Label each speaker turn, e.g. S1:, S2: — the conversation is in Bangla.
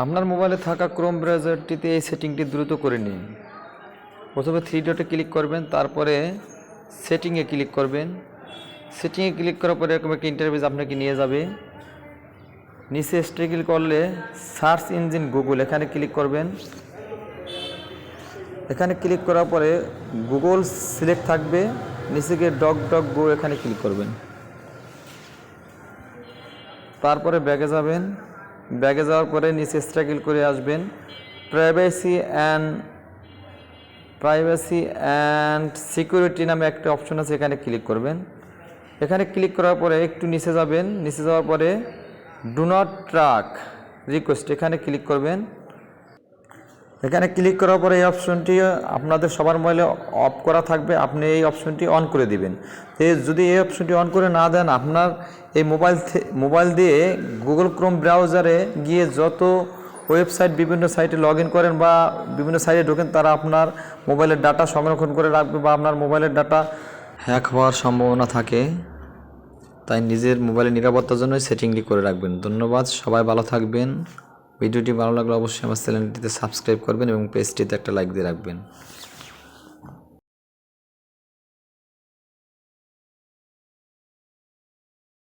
S1: আপনার মোবাইলে থাকা ক্রোম ব্রাউজারটিতে এই সেটিংটি দ্রুত করে নিন। প্রথমে থ্রি ডটে ক্লিক করবেন, তারপরে সেটিংয়ে ক্লিক করবেন। সেটিংয়ে ক্লিক করার পরে এরকম একটা ইন্টারভিউ আপনাকে নিয়ে যাবে। নিচে স্টে ক্লিক করলে সার্চ ইঞ্জিন গুগল এখানে ক্লিক করবেন। এখানে ক্লিক করার পরে গুগল সিলেক্ট থাকবে, নিচে গিয়ে ডগ ডগ গো এখানে ক্লিক করবেন। তারপরে ব্যাগে যাবেন। ব্যাগে যাওয়ার পরে নিচে স্ট্রাগল করে আসবেন। Privacy and privacy and security নামে একটা অপশন আছে, এখানে ক্লিক করবেন। এখানে ক্লিক করার পরে একটু নিচে যাবেন। নিচে যাওয়ার পরে ডু নট ট্রাক রিকোয়েস্ট এখানে ক্লিক করবেন। এখানে ক্লিক করার পরে এই অপশনটি আপনাদের সবার মোবাইলে অফ করা থাকবে। আপনি এই অপশনটি অন করে দিবেন। তো যদি এই অপশনটি অন করে না দেন, আপনার এই মোবাইল মোবাইল দিয়ে গুগল ক্রোম ব্রাউজারে গিয়ে যত ওয়েবসাইট বিভিন্ন সাইটে লগ করেন বা বিভিন্ন সাইটে ঢোকেন, তারা আপনার মোবাইলের ডাটা সংরক্ষণ করে রাখবে বা আপনার মোবাইলের ডাটা হ্যাক হওয়ার সম্ভাবনা থাকে। তাই নিজের মোবাইলের নিরাপত্তার জন্য সেটিংটি করে রাখবেন। ধন্যবাদ, সবাই ভালো থাকবেন। ভিডিওটি ভালো লাগলে অবশ্যই আমার চ্যানেলটিতে সাবস্ক্রাইব করবেন এবং পেজটিতে একটা লাইক দিয়ে রাখবেন।